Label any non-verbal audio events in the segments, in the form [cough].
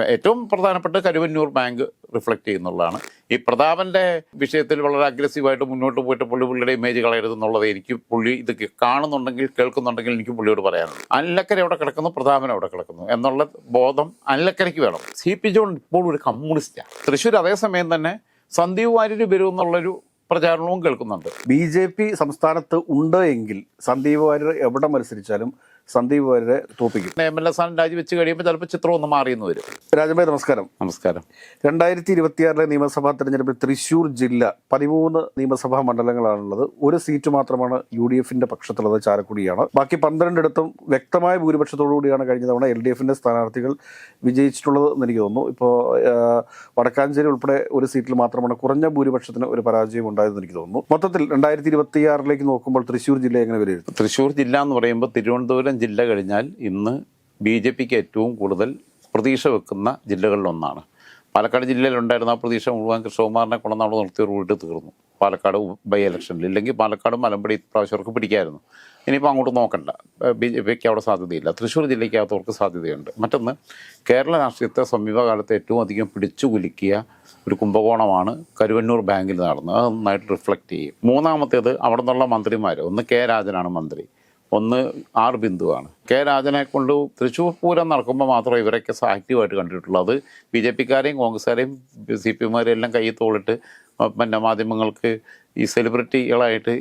ഏറ്റവും പ്രധാനപ്പെട്ട Karuvannur bank reflect ചെയ്യുന്നുള്ളതാണ്. ഈ പ്രതാപന്റെ വിഷയത്തിൽ വളരെ അഗ്രസീവായിട്ട് മുന്നോട്ട് പോയിട്ട് പുള്ളി പുള്ളിയുടെ ഇമേജ് കളയരുത് എന്നുള്ളത് എനിക്ക് പുള്ളി ഇത് കാണുന്നുണ്ടെങ്കിൽ കേൾക്കുന്നുണ്ടെങ്കിൽ എനിക്ക് പുള്ളിയോട് പറയാനുണ്ട് അനിലക്കര എവിടെ കിടക്കുന്നു പ്രതാപൻ എവിടെ കിടക്കുന്നു എന്നുള്ള ബോധം അനിലക്കരയ്ക്ക് വേണം. സി പി ജോൺ ഇപ്പോൾ ഒരു കമ്മ്യൂണിസ്റ്റാണ് തൃശ്ശൂർ അതേസമയം തന്നെ സന്ദീപ് വാര്യർ വരും എന്നുള്ളൊരു പ്രചാരണവും കേൾക്കുന്നുണ്ട്. ബി ജെ പി സംസ്ഥാനത്ത് ഉണ്ട് എങ്കിൽ സന്ദീപ് വാര്യർ എവിടെ മത്സരിച്ചാലും സന്ദീപ് വരെ തോപ്പിക്കും. എം എൽ എ സ്ഥാനം രാജിവെച്ച് കഴിയുമ്പോൾ ചിലപ്പോൾ ചിത്രം ഒന്ന് മാറിയെന്ന് വരും. രാജഭായ് നമസ്കാരം. നമസ്കാരം. രണ്ടായിരത്തി ഇരുപത്തിയാറിലെ നിയമസഭാ തെരഞ്ഞെടുപ്പിൽ തൃശൂർ ജില്ല പതിമൂന്ന് നിയമസഭാ മണ്ഡലങ്ങളാണുള്ളത്. ഒരു സീറ്റ് മാത്രമാണ് യു ഡി എഫിന്റെ പക്ഷത്തുള്ളത് ചാലക്കുടിയാണ്. ബാക്കി പന്ത്രണ്ടിടത്തും വ്യക്തമായ ഭൂരിപക്ഷത്തോടുകൂടിയാണ് കഴിഞ്ഞ തവണ എൽ ഡി എഫിന്റെ സ്ഥാനാർത്ഥികൾ വിജയിച്ചിട്ടുള്ളത് എന്ന് എനിക്ക് തോന്നുന്നു. ഇപ്പോൾ വടക്കാഞ്ചേരി ഉൾപ്പെടെ ഒരു സീറ്റിൽ മാത്രമാണ് കുറഞ്ഞ ഭൂരിപക്ഷത്തിന് ഒരു പരാജയം ഉണ്ടായതെന്ന് എനിക്ക് തോന്നുന്നു. മൊത്തത്തിൽ രണ്ടായിരത്തി ഇരുപത്തിയാറിലേക്ക് നോക്കുമ്പോൾ തൃശൂർ ജില്ല എങ്ങനെ വിലയിരുത്തും? തൃശൂർ ജില്ല എന്ന് പറയുമ്പോൾ തിരുവനന്തപുരം ജില്ല കഴിഞ്ഞാൽ ഇന്ന് ബി ജെ പിക്ക് ഏറ്റവും കൂടുതൽ പ്രതീക്ഷ വെക്കുന്ന ജില്ലകളിലൊന്നാണ്. പാലക്കാട് ജില്ലയിലുണ്ടായിരുന്ന ആ പ്രതീക്ഷ മുഴുവൻ കൃഷ്ണകുമാറിനെ കൊണ്ടുവന്ന് നിർത്തിയോട് റൂട്ട് തീർന്നു. പാലക്കാട് ബൈ ഇലക്ഷനിൽ. ഇല്ലെങ്കിൽ പാലക്കാട് മലമ്പടി പ്രാവശ്യം അവർക്ക് പിടിക്കായിരുന്നു. ഇനിയിപ്പോൾ അങ്ങോട്ട് നോക്കണ്ട. ബി ജെ പിക്ക് അവിടെ സാധ്യതയില്ല. തൃശ്ശൂർ ജില്ലയ്ക്കകത്തവർക്ക് സാധ്യതയുണ്ട്. മറ്റൊന്ന് കേരള രാഷ്ട്രീയത്തെ സമീപകാലത്ത് ഏറ്റവും അധികം പിടിച്ചു കുലുക്കിയ ഒരു കുംഭകോണമാണ് കരുവന്നൂർ ബാങ്കിൽ നടന്നത്. അത് നന്നായിട്ട് റിഫ്ലക്റ്റ് ചെയ്യും. മൂന്നാമത്തേത് അവിടെ നിന്നുള്ള മന്ത്രിമാർ ഒന്ന് കെ രാജനാണ് മന്ത്രി. ഒന്ന് ആർ ബിന്ദുവാണ്. കെ രാജനെ കൊണ്ട് തൃശ്ശൂർ പൂരം നടക്കുമ്പോൾ മാത്രമേ ഇവരൊക്കെ ആക്റ്റീവായിട്ട് കണ്ടിട്ടുള്ളത്. ബി ജെ പിക്കാരെയും കോൺഗ്രസ്സുകാരെയും സി പി എമ്മാരെയും എല്ലാം കൈ തോളിട്ട് പിന്നെ മാധ്യമങ്ങൾക്ക് ഈ സെലിബ്രിറ്റികളായിട്ട്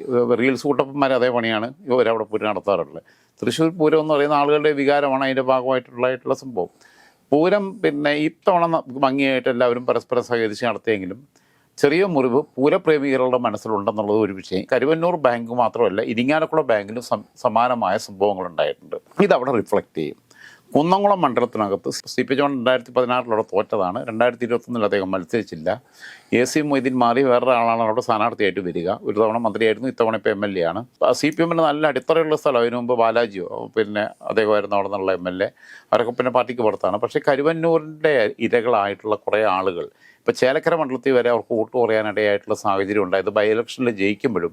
റീൽസ് കൂട്ടപ്പന്മാർ അതേ പണിയാണ് ഇവരവിടെ പൂരം നടത്താറുള്ളത്. തൃശ്ശൂർ പൂരം എന്ന് പറയുന്ന ആളുകളുടെ വികാരമാണ് അതിന്റെ ഭാഗമായിട്ടുള്ളതായിട്ടുള്ള സംഭവം. പൂരം പിന്നെ ഇത്തവണ ഭംഗിയായിട്ട് എല്ലാവരും പരസ്പരം സഹകരിച്ച് നടത്തിയെങ്കിലും ചെറിയ മുറിവ് പൂരപ്രേമികളുടെ മനസ്സിലുണ്ടെന്നുള്ളത് ഒരു വിഷയം. കരുവന്നൂർ ബാങ്ക് മാത്രമല്ല ഇരിങ്ങാലക്കുള ബാങ്കിലും സമാനമായ സംഭവങ്ങൾ ഉണ്ടായിട്ടുണ്ട്. ഇത് അവിടെ റിഫ്ലക്റ്റ് ചെയ്യും. കുന്നംകുളം മണ്ഡലത്തിനകത്ത് സി പി ജോൺ രണ്ടായിരത്തി പതിനാറിലൂടെ തോറ്റതാണ്. രണ്ടായിരത്തി ഇരുപത്തൊന്നിൽ അദ്ദേഹം മത്സരിച്ചില്ല. എ സി മൊയ്തീൻ മാറി വേറൊരാളാണ് അവിടെ സ്ഥാനാർത്ഥിയായിട്ട് വരിക. ഒരു തവണ മന്ത്രിയായിരുന്നു ഇത്തവണ ഇപ്പോൾ എം എൽ എ ആണ്. സി പി എമ്മിന് നല്ല അടിത്തറയുള്ള സ്ഥലം. അതിനു മുമ്പ് ബാലാജിയോ പിന്നെ അദ്ദേഹമായിരുന്നു അവിടെ നിന്നുള്ള എം എൽ എ അവരൊക്കെ പിന്നെ പാർട്ടിക്ക് പുറത്താണ്. പക്ഷേ കരുവന്നൂരിന്റെ ഇരകളായിട്ടുള്ള കുറേ ആളുകൾ ഇപ്പോൾ ചേലക്കര മണ്ഡലത്തിൽ വരെ അവർക്ക് വോട്ട് കുറയാനിടയായിട്ടുള്ള സാഹചര്യം ഉണ്ടായത് ബൈ ഇലക്ഷനിൽ ജയിക്കുമ്പോഴും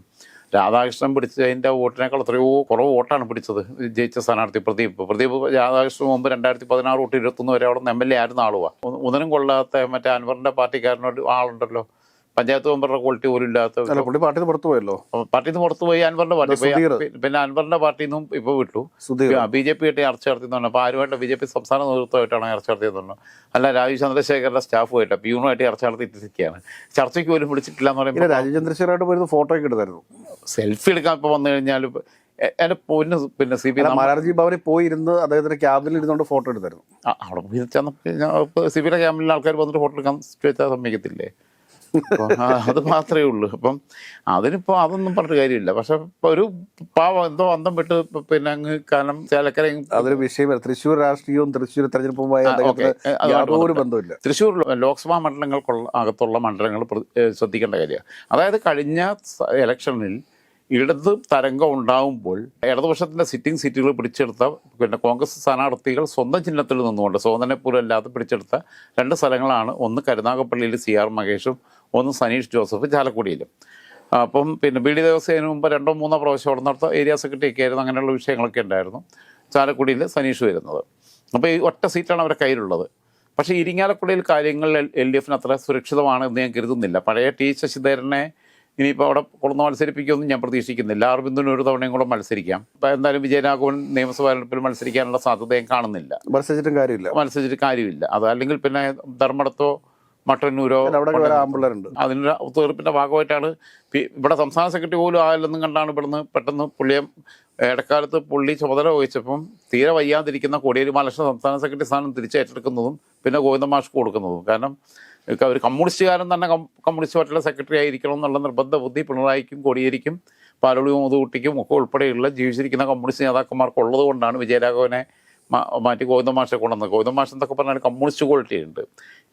രാധാകൃഷ്ണൻ പിടിച്ചതിന്റെ വോട്ടിനേക്കാൾ എത്രയോ കുറവ് വോട്ടാണ് പിടിച്ചത്. ജയിച്ച സ്ഥാനാർത്ഥി പ്രദീപ്. പ്രദീപ് രാധാകൃഷ്ണൻ മുമ്പ് രണ്ടായിരത്തി പതിനാറ് തൊട്ട് ഇരുപത്തൊന്ന് വരെ അവിടെ നിന്ന് എം എൽ എ ആയിരുന്ന ആളുവാ. ഒന്നിനും കൊള്ളാത്ത മറ്റേ അൻവറിന്റെ പാർട്ടിക്കാരനോട് ആളുണ്ടല്ലോ. പഞ്ചായത്ത് മെമ്പറുടെ ക്വാളിറ്റി പോലും ഇല്ലാത്ത പുള്ളി പാർട്ടി പുറത്തു പോയല്ലോ. പാർട്ടിയിൽ നിന്ന് പുറത്തു പോയി അൻവറിന്റെ പാർട്ടി പോയി. പിന്നെ അൻവറിന്റെ പാർട്ടിയിൽ നിന്നും ഇപ്പൊ വിട്ടു. ബി ജെ പി ആയിട്ട് ചർച്ച നടത്തിയെന്ന് അപ്പൊ ആരുമായിട്ട് ബി ജെ പി സംസ്ഥാന നേതൃത്വമായിട്ടാണ് ചർച്ച നടത്തിയതെന്ന് അല്ല രാജീവ് ചന്ദ്രശേഖരന്റെ സ്റ്റാഫുമായിട്ട് പ്യൂണുമായിട്ട് ചർച്ച നടത്തിയിട്ടിരിക്കുകയാണ്. ചർച്ചയ്ക്ക് പോലും വിളിച്ചിട്ടില്ല എന്ന് പറയുമ്പോൾ രാജീവ് ചന്ദ്രശേഖരായിട്ട് പോയിരുന്നു ഫോട്ടോ ഒക്കെ എടുത്തായിരുന്നു. സെൽഫി എടുക്കാൻ ഇപ്പൊ വന്നു കഴിഞ്ഞാൽ എന്റെ പൊന്ന് പിന്നെ സി പി മാരാർജി ഭവനിൽ പോയി ഇരുന്ന് അദ്ദേഹത്തിന്റെ ക്യാബിനിൽ ഇരുന്നുകൊണ്ട് ഫോട്ടോ എടുത്തായിരുന്നു. അവിടെ പോയി ചെന്നപ്പോൾ സി പിയുടെ ക്യാബിനിൽ ആൾക്കാർ വന്നിട്ട് ഫോട്ടോ എടുക്കാൻ ചോദിച്ചാൽ സമ്മതിക്കത്തില്ലേ? അപ്പൊ അത് മാത്രമേ ഉള്ളൂ. അപ്പം അതിനിപ്പോ അതൊന്നും പറഞ്ഞിട്ട് കാര്യമില്ല. പക്ഷെ ഒരു പാവം എന്തോ അന്തം വിട്ട് പിന്നെ അങ്ങ് കാരണം ചേലക്കരയും അതൊരു വിഷയമല്ല തൃശ്ശൂർ രാഷ്ട്രീയവും തൃശ്ശൂർ തെരഞ്ഞെടുപ്പുമായി യാതൊരു ബന്ധമില്ല തൃശ്ശൂർ ലോക്സഭാ മണ്ഡലങ്ങൾക്കുള്ള അകത്തുള്ള മണ്ഡലങ്ങൾ ശ്രദ്ധിക്കേണ്ട കാര്യമാണ്. അതായത് കഴിഞ്ഞ ഇലക്ഷനിൽ ഇടത് തരംഗം ഉണ്ടാകുമ്പോൾ ഇടതുപക്ഷത്തിന്റെ സിറ്റിംഗ് സീറ്റുകൾ പിടിച്ചെടുത്ത പിന്നെ കോൺഗ്രസ് സ്ഥാനാർത്ഥികൾ സ്വന്തം ചിഹ്നത്തിൽ നിന്നുകൊണ്ട് പോലും അല്ലാതെ പിടിച്ചെടുത്ത രണ്ട് സ്ഥലങ്ങളാണ്. ഒന്ന് കരുനാഗപ്പള്ളിയിൽ സി ആർ മഹേഷും ഒന്ന് സനീഷ് ജോസഫ് ചാലക്കുടിയിലും. അപ്പം പിന്നെ ബി ഡി ദേവസേന മുമ്പ് രണ്ടോ മൂന്നോ പ്രാവശ്യം അവിടെ നടത്ത ഏരിയ സെക്രട്ടറി ഒക്കെ ആയിരുന്നു. അങ്ങനെയുള്ള വിഷയങ്ങളൊക്കെ ഉണ്ടായിരുന്നു. ചാലക്കുടിയിൽ സനീഷ് വരുന്നത്. അപ്പോൾ ഈ ഒറ്റ സീറ്റാണ് അവരുടെ കയ്യിലുള്ളത്. പക്ഷേ ഇരിങ്ങാലക്കുടയിൽ കാര്യങ്ങൾ എൽ ഡി എഫിന് അത്ര സുരക്ഷിതമാണ് എന്ന് ഞാൻ കരുതുന്നില്ല. പഴയ ടി ശശിധരനെ ഇനിയിപ്പോൾ അവിടെ കൊള്ളുന്ന മത്സരിപ്പിക്കുമെന്ന് ഞാൻ പ്രതീക്ഷിക്കുന്നില്ല. അരവിന്ദന് ഒരു തവണയും കൂടെ മത്സരിക്കാം. ഇപ്പം എന്തായാലും വിജയരാഘവൻ നിയമസഭാ തെരഞ്ഞെടുപ്പിൽ മത്സരിക്കാനുള്ള സാധ്യത ഞാൻ കാണുന്നില്ല. മത്സരിച്ചിട്ടും കാര്യമില്ല. മത്സരിച്ചിട്ട് കാര്യമില്ല. അതല്ലെങ്കിൽ അല്ലെങ്കിൽ പിന്നെ ധർമ്മടത്തോ മട്ടന്നൂരോ ആമ്പിള്ളേരുണ്ട്. അതിന്റെ ഒത്തുതീർപ്പിന്റെ ഭാഗമായിട്ടാണ് ഇവിടെ സംസ്ഥാന സെക്രട്ടറി പോലും ആയില്ലെന്നും കണ്ടാണ് ഇവിടുന്ന് പെട്ടെന്ന് പുള്ളിയെ ഇടക്കാലത്ത് പുള്ളി ചുമതല വഹിച്ചപ്പം തീരെ വയ്യാതിരിക്കുന്ന കോടിയേരി ബാലകൃഷ്ണൻ സംസ്ഥാന സെക്രട്ടറി സ്ഥാനം തിരിച്ചേറ്റെടുക്കുന്നതും പിന്നെ ഗോവിന്ദ മാഷ്ക്ക് കൊടുക്കുന്നതും. കാരണം അവർ ഒരു കമ്മ്യൂണിസ്റ്റുകാരൻ തന്നെ കമ്മ്യൂണിസ്റ്റ് പാർട്ടിയുടെ സെക്രട്ടറി ആയിരിക്കണം എന്നുള്ള നിർബന്ധ ബുദ്ധി പിണറായിക്കും കോടിയേരിക്കും പാലോളി മുതുകുട്ടിക്കും ഒക്കെ ഉൾപ്പെടെയുള്ള ജീവിച്ചിരിക്കുന്ന കമ്മ്യൂണിസ്റ്റ് നേതാക്കന്മാർക്ക് ഉള്ളത് കൊണ്ടാണ് വിജയരാഘവനെ മാറ്റി ഗോവിന്ദ മാഷെ കൊണ്ടുവന്നത് ഗോവിന്ദ എന്നൊക്കെ പറഞ്ഞാൽ കമ്മ്യൂണിസ്റ്റ് ക്വാളിറ്റി ഉണ്ട്.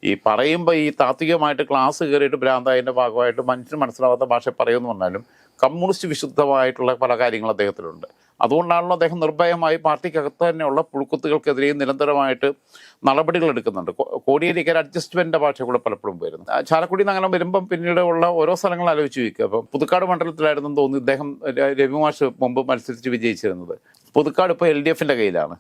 ഈ പറയുമ്പോൾ ഈ താത്വികമായിട്ട് ക്ലാസ് കയറിയിട്ട് ഭ്രാന്തായതിന്റെ ഭാഗമായിട്ട് മനുഷ്യന് മനസ്സിലാവാത്ത ഭാഷ പറയുമെന്ന് പറഞ്ഞാലും കമ്മ്യൂണിസ്റ്റ് വിശുദ്ധമായിട്ടുള്ള പല കാര്യങ്ങളും അദ്ദേഹത്തിലുണ്ട്. അതുകൊണ്ടാണല്ലോ അദ്ദേഹം നിർഭയമായി പാർട്ടിക്കകത്ത് തന്നെയുള്ള പുഴുക്കുത്തുകൾക്കെതിരെയും നിരന്തരമായിട്ട് നടപടികൾ എടുക്കുന്നുണ്ട്. കോ- കോടിയേരിക്ക് ഒരു അഡ്ജസ്റ്റ്മെന്റ് ഭാഷ കൂടെ പലപ്പോഴും വരുന്നു. ചാലക്കുടിയിൽ നിന്ന് അങ്ങനെ വരുമ്പം പിന്നീട് ഉള്ള ഓരോ സ്ഥലങ്ങൾ ആലോചിച്ച് വയ്ക്കുക അപ്പം പുതുക്കാട് മണ്ഡലത്തിലായിരുന്നു തോന്നുന്നു ഇദ്ദേഹം രവിമാഷ് മുമ്പ് മത്സരിച്ച് വിജയിച്ചിരുന്നത്. പുതുക്കാട് ഇപ്പോൾ എൽ ഡി എഫിന്റെ കയ്യിലാണ്.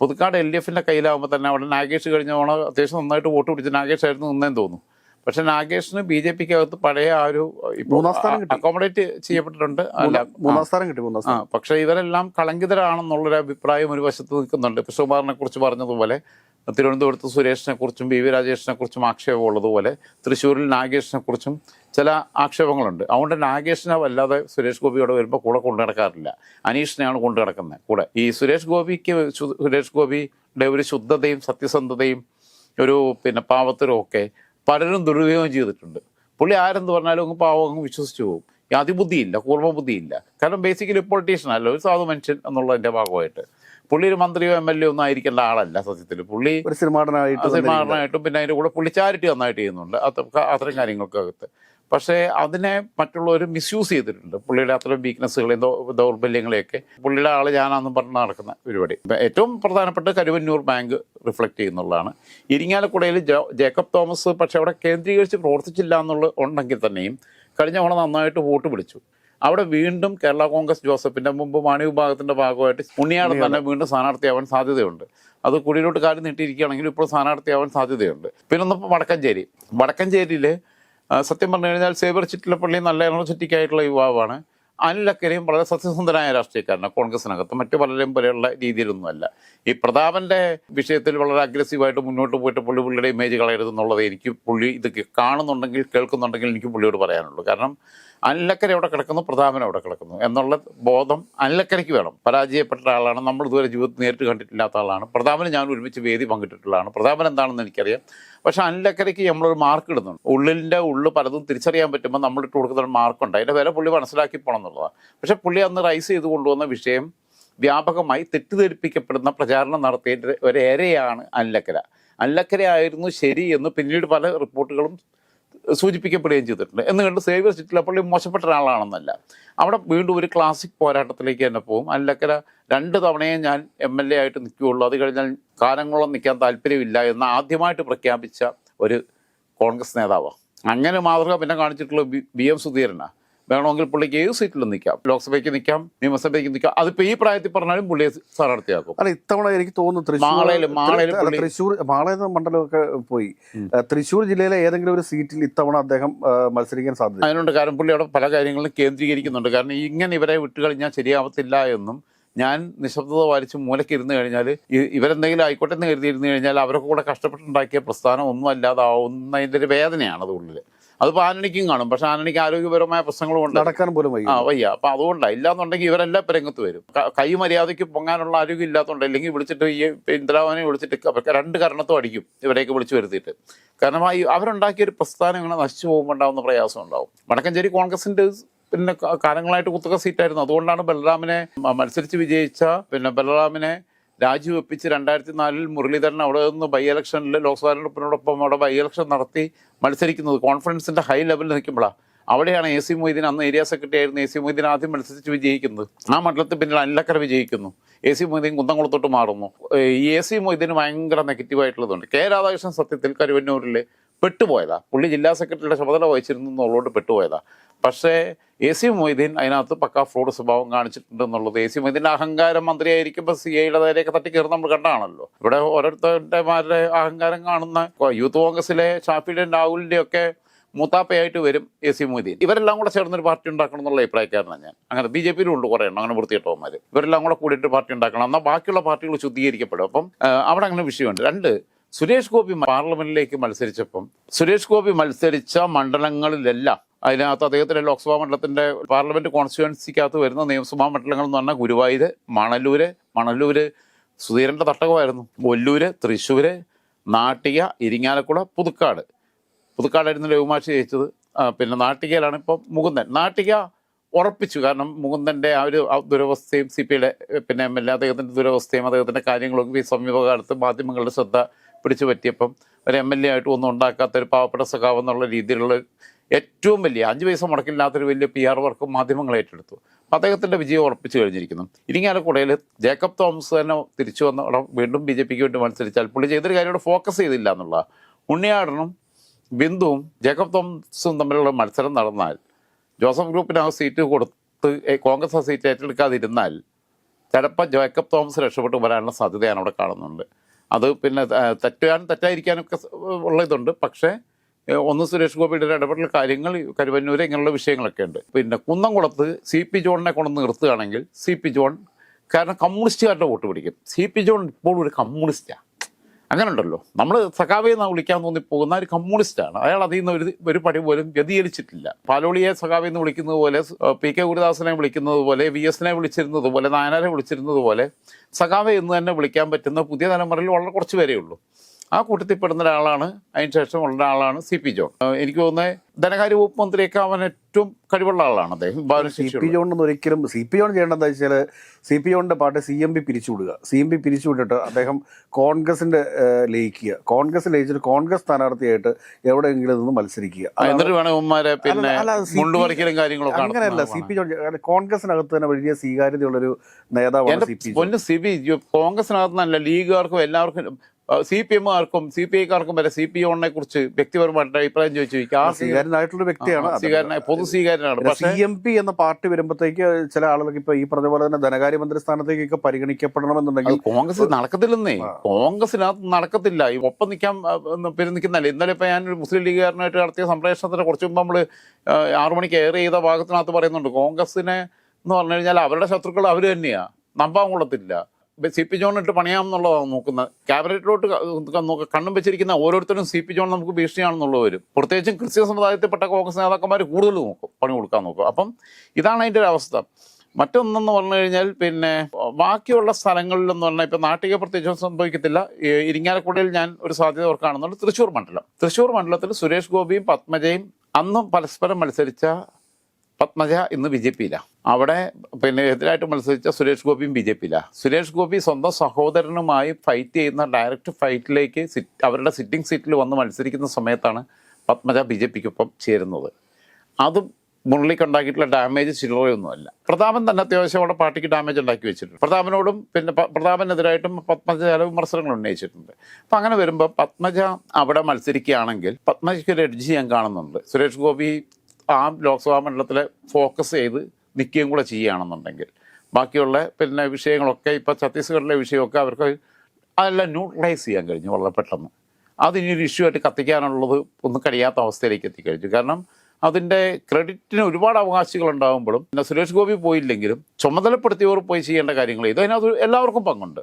പുതുക്കാട് എൽ ഡി എഫിന്റെ കയ്യിലാകുമ്പോൾ തന്നെ അവിടെ നാഗേഷ് കഴിഞ്ഞ തവണ അത്യാവശ്യം നന്നായിട്ട് വോട്ട് പിടിച്ച് നാഗേഷ് ആയിരുന്നു നിന്നേന്ന് തോന്നുന്നു. പക്ഷെ നാഗേഷിന് ബി ജെ പിക്ക് അകത്ത് പഴയ ആ ഒരു മൂന്നാം സ്ഥാനം കിട്ടി. അക്കോമഡേറ്റ് ചെയ്യപ്പെട്ടിട്ടുണ്ട്. അല്ല മൂന്നാം- മൂന്നാം സ്ഥാനം കിട്ടി മൂന്നാം സ്ഥാനം. പക്ഷേ ഇവരെല്ലാം കളങ്കിതരാണെന്നുള്ളൊരു അഭിപ്രായം ഒരു വശത്ത് നിൽക്കുന്നുണ്ട്. കൃഷ്ണകുമാറിനെ കുറിച്ച് പറഞ്ഞതുപോലെ തിരുവനന്തപുരത്ത് സുരേഷിനെ കുറിച്ചും ബി വി രാജേഷിനെ കുറിച്ചും ആക്ഷേപമുള്ളതുപോലെ തൃശ്ശൂരിൽ നാഗേഷിനെ കുറിച്ചും ചില ആക്ഷേപങ്ങളുണ്ട്. അതുകൊണ്ട് നാഗേഷിനെ വല്ലാതെ സുരേഷ് ഗോപിയോട് വരുമ്പോൾ കൂടെ കൊണ്ടു നടക്കാറില്ല. അനീഷിനെയാണ് കൊണ്ടു നടക്കുന്നത് കൂടെ. ഈ സുരേഷ് ഗോപിക്ക് സുരേഷ് ഗോപിയുടെ ഒരു ശുദ്ധതയും സത്യസന്ധതയും ഒരു പിന്നെ പാവത്തരും ഒക്കെ പലരും ദുരുപയോഗം ചെയ്തിട്ടുണ്ട്. പുള്ളി ആരെന്ന് പറഞ്ഞാലും അങ്ങ് പാവം അങ്ങ് വിശ്വസിച്ചു പോകും. അതിബുദ്ധിയില്ല കൂർമ്മ ബുദ്ധിയില്ല കാരണം ബേസിക്കലി പൊളിറ്റീഷ്യൻ അല്ല ഒരു സാധു മനുഷ്യൻ എന്നുള്ളതിന്റെ ഭാഗമായിട്ട്. പുള്ളി ഒരു മന്ത്രിയോ എം എൽ എ ഒന്നും ആയിരിക്കേണ്ട ആളല്ല സത്യത്തിൽ പുള്ളി ഒരു സിനിമാടനായിട്ട് സിനിമാടനായിട്ടും പിന്നെ അതിന്റെ കൂടെ പുള്ളി ചാരിറ്റി നന്നായിട്ട് ചെയ്യുന്നുണ്ട്. അത്ര അത്തരം കാര്യങ്ങൾക്കകത്ത്. പക്ഷേ അതിനെ മറ്റുള്ളവർ മിസ്യൂസ് ചെയ്തിട്ടുണ്ട്. പുള്ളിയുടെ അത്രയും വീക്ക്നെസ്സുകളെയും ദൗർബല്യങ്ങളെയൊക്കെ. പുള്ളിയുടെ ആൾ ഞാനാണെന്ന് പറഞ്ഞ് നടക്കുന്ന പരിപാടി. ഏറ്റവും പ്രധാനപ്പെട്ട കരുവന്നൂർ ബാങ്ക് റിഫ്ലക്റ്റ് ചെയ്യുന്നുള്ളതാണ്. ഇരിങ്ങാലക്കുടയിൽ ജേക്കബ് തോമസ് പക്ഷേ അവിടെ കേന്ദ്രീകരിച്ച് പ്രവർത്തിച്ചില്ല എന്നുള്ള ഉണ്ടെങ്കിൽ തന്നെയും കഴിഞ്ഞ തവണ നന്നായിട്ട് വോട്ട് പിടിച്ചു അവിടെ വീണ്ടും കേരള കോൺഗ്രസ് ജോസഫിന്റെ മുമ്പ് മാണി വിഭാഗത്തിന്റെ ഭാഗമായിട്ട് ഉണ്ണിയാടൻ തന്നെ വീണ്ടും സ്ഥാനാർത്ഥിയാവാൻ സാധ്യതയുണ്ട്. അത് കുടിയിലോട്ട് കാര്യം നീട്ടിയിരിക്കുകയാണെങ്കിൽ ഇപ്പോൾ സ്ഥാനാർത്ഥിയാവാൻ സാധ്യതയുണ്ട്. പിന്നെ ഒന്ന് വടക്കഞ്ചേരി വടക്കഞ്ചേരിയിൽ സത്യം പറഞ്ഞു കഴിഞ്ഞാൽ സേവർ ചിറ്റിലപ്പള്ളി നല്ല എനർജറ്റിക് ആയിട്ടുള്ള യുവാവാണ്. അനിലക്കരയും വളരെ സത്യസന്ധനായ രാഷ്ട്രീയക്കാരനാണ് കോൺഗ്രസിനകത്ത്. മറ്റു പലരും പോലെയുള്ള രീതിയിലൊന്നുമല്ല. ഈ പ്രതാപന്റെ വിഷയത്തിൽ വളരെ അഗ്രസീവായിട്ട് മുന്നോട്ട് പോയിട്ട് പുള്ളി പുള്ളിയുടെ ഇമേജ് കളയരുത് എന്നുള്ളത് എനിക്ക് പുള്ളി ഇത് കാണുന്നുണ്ടെങ്കിൽ കേൾക്കുന്നുണ്ടെങ്കിൽ എനിക്ക് പുള്ളിയോട് പറയാനുള്ളൂ. കാരണം അനിലക്കര എവിടെ കിടക്കുന്നു? പ്രതാപൻ എവിടെ കിടക്കുന്നു? എന്നുള്ള ബോധം അനിലക്കരയ്ക്ക് വേണം. പരാജയപ്പെട്ട ആളാണ്. നമ്മൾ ഇതുവരെ ജീവിതത്തിൽ നേരിട്ട് കണ്ടിട്ടില്ലാത്ത ആളാണ്. പ്രതാപന് ഞാൻ ഒരുമിച്ച് വേദി പങ്കിട്ടിട്ടുള്ളതാണ്. പ്രതാപൻ എന്താണെന്ന് എനിക്കറിയാം. പക്ഷെ അനിലക്കരയ്ക്ക് നമ്മളൊരു മാർക്ക് ഇടുന്നുണ്ട്. ഉള്ളിന്റെ ഉള്ളു പലതും തിരിച്ചറിയാൻ പറ്റുമ്പോൾ നമ്മൾ ഇട്ട് കൊടുക്കുന്ന മാർക്കുണ്ട്. അതിന്റെ വില പുള്ളി മനസ്സിലാക്കി പോകണം എന്നുള്ളതാണ് പക്ഷെ പുള്ളി അന്ന് റൈസ് ചെയ്ത് കൊണ്ടുവന്ന വിഷയം വ്യാപകമായി തെറ്റിദ്ധരിപ്പിക്കപ്പെടുന്ന പ്രചാരണം നടത്തിയ ഒരു ഏരയാണ് അല്ലക്കര. അല്ലക്കരയായിരുന്നു ആയിരുന്നു ശരി എന്ന് പിന്നീട് പല റിപ്പോർട്ടുകളും സൂചിപ്പിക്കപ്പെടുകയും ചെയ്തിട്ടുണ്ട്. എന്ന് കണ്ട് സേവ്യർ ചിറ്റിലപ്പള്ളി മോശപ്പെട്ട ഒരാളാണെന്നല്ല. അവിടെ വീണ്ടും ഒരു ക്ലാസിക് പോരാട്ടത്തിലേക്ക് തന്നെ പോകും. അല്ലക്കര രണ്ട് തവണയേ ഞാൻ എം എൽ എ ആയിട്ട് നിൽക്കുകയുള്ളൂ. അത് കഴിഞ്ഞാൽ കാലങ്ങളോളം നിൽക്കാൻ താല്പര്യമില്ല എന്ന് ആദ്യമായിട്ട് പ്രഖ്യാപിച്ച ഒരു കോൺഗ്രസ് നേതാവാണ് അങ്ങനെ മാതൃക പിന്നെ കാണിച്ചിട്ടുള്ള ബി എം സുധീരനാണ് വേണമെങ്കിൽ പുള്ളിക്ക് ഏത് സീറ്റിലും നിൽക്കാം. ലോക്സഭയ്ക്ക് നിൽക്കാം നിയമസഭയ്ക്ക് നിൽക്കാം. അതിപ്പോ ഈ പ്രായത്തിൽ പറഞ്ഞാലും പുള്ളിയെ സ്ഥാനാർത്ഥിയാക്കും അല്ല ഇത്തവണ എനിക്ക് തോന്നുന്നു തൃശ്ശൂർ മാളയില്- മണ്ഡലമൊക്കെ പോയി. തൃശ്ശൂർ ജില്ലയിലെ ഏതെങ്കിലും ഒരു സീറ്റിൽ ഇത്തവണ അദ്ദേഹം മത്സരിക്കാൻ സാധ്യത അതിനുണ്ട്. കാരണം പുള്ളി അവിടെ പല കാര്യങ്ങളും കേന്ദ്രീകരിക്കുന്നുണ്ട്. കാരണം ഇങ്ങനെ ഇവരെ വിട്ട് കഴിഞ്ഞാൽ ശരിയാവത്തില്ല എന്നും ഞാൻ നിശബ്ദത വാലിച്ച് മൂലയ്ക്ക് ഇരുന്ന് കഴിഞ്ഞാൽ ഇവരെന്തെങ്കിലും ആയിക്കോട്ടെ എന്ന് കരുതിയിരുന്നു കഴിഞ്ഞാൽ അവരൊക്കെ കൂടെ കഷ്ടപ്പെട്ടുണ്ടാക്കിയ പ്രസ്ഥാനം ഒന്നും അല്ലാതാവുന്നതിന്റെ ഒരു വേദനയാണ് അത് ഉള്ളിൽ അതിപ്പോൾ ആനണിക്കും കാണും. പക്ഷെ ആനണിക്ക് ആരോഗ്യപരമായ പ്രശ്നങ്ങളും ഉണ്ട്. നടക്കാൻ പോലും വയ്യ. ആ വയ്യ. അപ്പൊ അതുകൊണ്ടാണ് ഇല്ലാന്നുണ്ടെങ്കിൽ ഇവരെല്ലാം ഇപ്പൊ രംഗത്ത് വരും. ക- മര്യാദയ്ക്ക് പൊങ്ങാനുള്ള ആരോഗ്യം ഇല്ലാത്തതുകൊണ്ട് അല്ലെങ്കിൽ വിളിച്ചിട്ട് ഈ ഇന്ദ്രാവനെ വിളിച്ചിട്ട് അവർക്ക് രണ്ട് കാരണത്തും അടിക്കും ഇവരെയൊക്കെ വിളിച്ചു വരുത്തിയിട്ട്. കാരണം ഈ അവരുണ്ടാക്കിയ ഒരു പ്രസ്ഥാനം ഇങ്ങനെ നശിച്ചു പോകുമ്പോൾ ഉണ്ടാകുന്ന പ്രയാസം ഉണ്ടാവും. വടക്കഞ്ചേരി കോൺഗ്രസിന്റെ പിന്നെ കാലങ്ങളായിട്ട് കുത്തക സീറ്റായിരുന്നു. അതുകൊണ്ടാണ് ബലറാമിനെ മത്സരിച്ച് വിജയിച്ച പിന്നെ ബലറാമിനെ രാജിവെപ്പിച്ച് രണ്ടായിരത്തി നാലിൽ മുരളീധരൻ അവിടെ നിന്ന് ബൈ ഇലക്ഷനിൽ ലോക്സഭാ തെരഞ്ഞെടുപ്പിനോടൊപ്പം അവിടെ ബൈ ഇലക്ഷൻ നടത്തി മത്സരിക്കുന്നത്. കോൺഫിഡൻസിന്റെ ഹൈ ലെവലിൽ നിൽക്കുമ്പോഴാണ് അവിടെയാണ് എ സി മൊയ്തീൻ അന്ന് ഏരിയ സെക്രട്ടറി ആയിരുന്നു എ സി മൊയ്തീൻ ആദ്യം മത്സരിച്ച് വിജയിക്കുന്നത്. ആ മണ്ഡലത്തിൽ പിന്നീട് അനിലക്കര വിജയിക്കുന്നു. എ സി മൊയ്തീൻ കുന്തംകുളത്തോട്ട് മാറുന്നു. ഈ എ സി മൊയ്തീന് ഭയങ്കര നെഗറ്റീവായിട്ടുള്ളതുണ്ട് കെ രാധാകൃഷ്ണൻ സത്യത്തിൽ കരുവന്നൂരിൽ പെട്ടുപോയതാ. പുള്ളി ജില്ലാ സെക്രട്ടറിയുടെ ചുമതല വഹിച്ചിരുന്നു എന്നുള്ളതുകൊണ്ട് പെട്ടുപോയതാ. പക്ഷേ എ സി മൊയ്തീൻ അതിനകത്ത് പക്കാ ഫ്രോഡ് സ്വഭാവം കാണിച്ചിട്ടുണ്ട് എന്നുള്ളത് എ സി മൊയ്തീന്റെ അഹങ്കാരം മന്ത്രിയായിരിക്കുമ്പോൾ സി ഐയുടെ നേരെയൊക്കെ തട്ടിക്കയറി നമ്മൾ കണ്ടാണല്ലോ. ഇവിടെ ഓരോരുത്തരുടെമാരുടെ അഹങ്കാരം കാണുന്ന യൂത്ത് കോൺഗ്രസിലെ ഷാഫിയുടെയും രാഹുലിന്റെയും ഒക്കെ മൂത്താപ്പയായിട്ട് വരും എ സി മൊയ്തീൻ. ഇവരെല്ലാം കൂടെ ചേർന്നൊരു പാർട്ടി ഉണ്ടാക്കണം എന്നുള്ള അഭിപ്രായക്കാരനാണ് ഞാൻ. അങ്ങനെ ബി ജെ പിയിലും ഉണ്ട് കുറേ എണ്ണം അങ്ങനെ വൃത്തിയിട്ടവന്മാർ ഇവരെല്ലാം കൂടെ കൂടിയിട്ട് പാർട്ടി ഉണ്ടാക്കണം. എന്നാൽ ബാക്കിയുള്ള പാർട്ടികൾ ശുദ്ധീകരിക്കപ്പെടും. അപ്പം അവിടെ അങ്ങനെ വിഷയമുണ്ട്. രണ്ട് സുരേഷ് ഗോപി പാർലമെന്റിലേക്ക് മത്സരിച്ചപ്പം സുരേഷ് ഗോപി മത്സരിച്ച മണ്ഡലങ്ങളിലെല്ലാം അതിനകത്ത് അദ്ദേഹത്തിന്റെ ലോക്സഭാ മണ്ഡലത്തിന്റെ പാർലമെന്റ് കോൺസ്റ്റിറ്റ്യുവൻസിക്കകത്ത് വരുന്ന നിയമസഭാ മണ്ഡലങ്ങൾ എന്ന് പറഞ്ഞാൽ ഗുരുവായൂര് മണലൂര് മണലൂര് സുധീരന്റെ തട്ടകമായിരുന്നു. ഒല്ലൂര് തൃശ്ശൂര് നാട്ടിക ഇരിങ്ങാലക്കുട പുതുക്കാട്. പുതുക്കാടായിരുന്നു രഘുമാഷി ജയിച്ചത്. പിന്നെ നാട്ടികയിലാണ് ഇപ്പം മുകുന്ദൻ. നാട്ടിക ഉറപ്പിച്ചു. കാരണം മുകുന്ദന്റെ ആ ഒരു ദുരവസ്ഥയും സി പിയുടെ പിന്നെ എം എൽ എ അദ്ദേഹത്തിന്റെ ദുരവസ്ഥയും അദ്ദേഹത്തിന്റെ കാര്യങ്ങളൊക്കെ ഈ സമീപകാലത്ത് മാധ്യമങ്ങളുടെ ശ്രദ്ധ പിടിച്ചു പറ്റിയപ്പം ഒരു എം എൽ എ ആയിട്ട് ഒന്നും ഉണ്ടാക്കാത്ത ഒരു പാവപ്പെട്ട സഖാവ് എന്നുള്ള രീതിയിലുള്ള ഏറ്റവും വലിയ അഞ്ച് പൈസ മുടക്കില്ലാത്തൊരു വലിയ പി ആർ വർക്കും മാധ്യമങ്ങൾ ഏറ്റെടുത്തു. അപ്പം അദ്ദേഹത്തിന്റെ വിജയം ഉറപ്പിച്ചു കഴിഞ്ഞിരിക്കുന്നു. ഇരിങ്ങാലക്കുടയിൽ ജേക്കബ് തോമസ് തന്നെ തിരിച്ചു വന്ന അവിടെ വീണ്ടും ബി ജെ പിക്ക് വേണ്ടി മത്സരിച്ചാൽ പുള്ളി ചെയ്തൊരു കാര്യം ഫോക്കസ് ചെയ്തില്ല എന്നുള്ള. ഉണ്ണിയാടനും ബിന്ദുവും ജേക്കബ് തോമസും തമ്മിലുള്ള മത്സരം നടന്നാൽ ജോസഫ് ഗ്രൂപ്പിന് ആ സീറ്റ് കൊടുത്ത് കോൺഗ്രസ് ആ സീറ്റ് ഏറ്റെടുക്കാതിരുന്നാൽ ചിലപ്പോൾ ജേക്കബ് തോമസ് രക്ഷപ്പെട്ട് വരാനുള്ള സാധ്യത ഞാൻ അവിടെ കാണുന്നുണ്ട്. അത് പിന്നെ തെറ്റാൻ തെറ്റായിരിക്കാനൊക്കെ ഉള്ള ഇതുണ്ട് പക്ഷേ ഒന്ന് സുരേഷ് ഗോപിയുടെ ഇടപെടൽ കാര്യങ്ങൾ കരുവന്നൂർ ഇങ്ങനെയുള്ള വിഷയങ്ങളൊക്കെ ഉണ്ട്. പിന്നെ കുന്നംകുളത്ത് സി പി ജോണിനെ കൊണ്ട് നിർത്തുകയാണെങ്കിൽ സി പി ജോൺ കാരണം കമ്മ്യൂണിസ്റ്റുകാരുടെ വോട്ട് പിടിക്കും. സി പി ജോൺ ഇപ്പോഴും ഒരു കമ്മ്യൂണിസ്റ്റാണ് അങ്ങനെ ഉണ്ടല്ലോ നമ്മൾ സഖാവെ എന്ന് വിളിക്കാൻ തോന്നി പോകുന്ന ഒരു കമ്മ്യൂണിസ്റ്റാണ്. അയാൾ അതിൽ നിന്ന് ഒരു ഒരു പടി പോലും വ്യതിചലിച്ചിട്ടില്ല. പാലോളിയെ സഖാവെ എന്ന് വിളിക്കുന്നത് പോലെ പി കെ ഗുരുദാസനെ വിളിക്കുന്നത് പോലെ വി എസിനെ വിളിച്ചിരുന്നത് പോലെ നായനാരെ വിളിച്ചിരുന്നത് പോലെ സഖാവെ എന്ന് തന്നെ വിളിക്കാൻ പറ്റുന്ന പുതിയ തലമുറയിൽ വളരെ കുറച്ച് പേരേ ഉള്ളൂ. ആ കൂട്ടത്തിൽ പെടുന്ന ഒരാളാണ് അതിന് ശേഷം ഉള്ള ഒരാളാണ് സി പി ജോൺ. എനിക്ക് തോന്നുന്നത് ധനകാര്യ വകുപ്പ് മന്ത്രിയൊക്കെ അവൻ ഏറ്റവും കഴിവുള്ള ആളാണ് അദ്ദേഹം. സി പി എന്ന് ഒരിക്കലും സി പി ജോൺ ചെയ്യേണ്ടത് എന്താ വെച്ചാൽ സി പി ജോണിന്റെ പാർട്ടി സി എം പി പിരിച്ചുവിടുക. സി എം പി പിരിച്ചുവിട്ടിട്ട് അദ്ദേഹം കോൺഗ്രസിന്റെ ഏഹ്, ലയിക്കുക. കോൺഗ്രസ് ലയിച്ചിട്ട് കോൺഗ്രസ് സ്ഥാനാർത്ഥിയായിട്ട് എവിടെയെങ്കിലും നിന്ന് മത്സരിക്കുക. അങ്ങനെയല്ല സി പി ജോൺ കോൺഗ്രസിനകത്ത് തന്നെ വലിയ സ്വീകാര്യതയുള്ളൊരു നേതാവാണ് സി പി ജോൺ. പൊന്ന് സി പി കോൺഗ്രസിനകത്ത് നല്ല ലീഗുകാർക്കും എല്ലാവർക്കും സി പി എമ്മുകാർക്കും സി പി ഐക്കാർക്കും വരെ സി പി ഒണിനെ കുറിച്ച് വ്യക്തിപരമായിട്ട് അഭിപ്രായം ചോദിച്ചു ആ സ്വീകാര്യനായിട്ടുള്ള വ്യക്തിയാണ്. സ്വീകാരനായ പൊതു സ്വീകാരനാണ് സി എം പി എന്ന പാർട്ടി വരുമ്പോഴത്തേക്ക് ചില ആളുകൾക്ക് ഇപ്പൊ ഈ പറഞ്ഞ പോലെ തന്നെ ധനകാര്യ മന്ത്രി സ്ഥാനത്തേക്കൊക്കെ പരിഗണിക്കപ്പെടണമെന്നുണ്ടെങ്കിൽ കോൺഗ്രസ് നടക്കത്തില്ലെന്നേ. കോൺഗ്രസിനകത്ത് നടക്കത്തില്ല. ഈ ഒപ്പം നിൽക്കാൻ നിൽക്കുന്നല്ലേ ഇന്നലെ ഇപ്പൊ ഞാൻ ഒരു മുസ്ലിം ലീഗുകാരനായിട്ട് നടത്തിയ സംപ്രേഷണത്തിന് കുറച്ച് മുമ്പ് നമ്മൾ ആറു മണിക്ക് എയർ ചെയ്ത ഭാഗത്തിനകത്ത് പറയുന്നുണ്ട് കോൺഗ്രസിനെ എന്ന് പറഞ്ഞു കഴിഞ്ഞാൽ അവരുടെ ശത്രുക്കൾ അവർ തന്നെയാ. നമ്പാൻ കൊള്ളത്തില്ല സി പി ജോൺ ഇട്ട് പണിയാമെന്നുള്ളതാണ് നോക്കുന്നത് ക്യാബിനറ്റിലോട്ട് ക- നോക്ക- കണ്ണും വെച്ചിരിക്കുന്ന ഓരോരുത്തരും സി പി ജോൺ നമുക്ക് ഭീഷണിയാണെന്നുള്ളത് വരും പ്രത്യേകിച്ചും ക്രിസ്ത്യൻ സമുദായത്തിൽപ്പെട്ട കോൺഗ്രസ് നേതാക്കന്മാർ കൂടുതൽ നോക്കും. പണി കൊടുക്കാൻ നോക്കും. അപ്പം ഇതാണ് അതിന്റെ ഒരു അവസ്ഥ. മറ്റൊന്നെന്ന് പറഞ്ഞു കഴിഞ്ഞാൽ പിന്നെ ബാക്കിയുള്ള സ്ഥലങ്ങളിലെന്ന് പറഞ്ഞാൽ ഇപ്പം നാട്ടിക പ്രത്യേകിച്ച് സംഭവിക്കത്തില്ല. ഇരിങ്ങാലക്കുടയിൽ ഞാൻ ഒരു സാധ്യത കാണുന്നുണ്ട് തൃശ്ശൂർ മണ്ഡലം. തൃശ്ശൂർ മണ്ഡലത്തിൽ സുരേഷ് ഗോപിയും പത്മജയും അന്നും പരസ്പരം മത്സരിച്ച പത്മജ ഇന്ന് ബി ജെ പിയിലാണ് അവിടെ പിന്നെ എതിരായിട്ട് മത്സരിച്ച സുരേഷ് ഗോപിയും ബി ജെ പിയിലാണ് സുരേഷ് ഗോപി സ്വന്തം സഹോദരനുമായി ഫൈറ്റ് ചെയ്യുന്ന ഡയറക്റ്റ് ഫൈറ്റിലേക്ക് അവരുടെ സിറ്റിംഗ് സീറ്റിൽ വന്ന് മത്സരിക്കുന്ന സമയത്താണ് പത്മജ ബി ജെ പിക്കൊപ്പം ചേരുന്നത്. അതും മുരളിക്ക് ഉണ്ടാക്കിയിട്ടുള്ള ഡാമേജ് ചില്ലറയൊന്നുമല്ല പ്രതാപൻ തന്നെ അത്യാവശ്യം അവിടെ പാർട്ടിക്ക് ഡാമേജ് ഉണ്ടാക്കി വെച്ചിട്ടുണ്ട്. പ്രതാപനോടും പിന്നെ പ്രതാപനെതിരായിട്ടും പത്മജ ചില വിമർശനങ്ങൾ ഉന്നയിച്ചിട്ടുണ്ട്. അപ്പം അങ്ങനെ വരുമ്പോൾ പത്മജ അവിടെ മത്സരിക്കുകയാണെങ്കിൽ പത്മജയ്ക്ക് ഒരു എഡ്ജ് ഞാൻ കാണുന്നുണ്ട്. സുരേഷ് ഗോപി ആ ലോക്സഭാ മണ്ഡലത്തിലെ ഫോക്കസ് ചെയ്ത് നിൽക്കുകയും കൂടെ ചെയ്യുകയാണെന്നുണ്ടെങ്കിൽ. ബാക്കിയുള്ള പിന്നെ വിഷയങ്ങളൊക്കെ ഇപ്പോൾ ഛത്തീസ്ഗഡിലെ വിഷയമൊക്കെ അവർക്ക് അതെല്ലാം ന്യൂട്രലൈസ് ചെയ്യാൻ കഴിഞ്ഞു വളരെ പെട്ടെന്ന്. അതിനൊരു ഇഷ്യൂ ആയിട്ട് കത്തിക്കാനുള്ളത് ഒന്നും കഴിയാത്ത അവസ്ഥയിലേക്ക് എത്തിക്കഴിഞ്ഞു. കാരണം അതിന്റെ ക്രെഡിറ്റിന് ഒരുപാട് അവകാശികൾ ഉണ്ടാകുമ്പോഴും പിന്നെ സുരേഷ് ഗോപി പോയില്ലെങ്കിലും ചുമതലപ്പെടുത്തിയവർ പോയി ചെയ്യേണ്ട കാര്യങ്ങൾ ഇത് അതിനകത്ത് എല്ലാവർക്കും പങ്കുണ്ട്.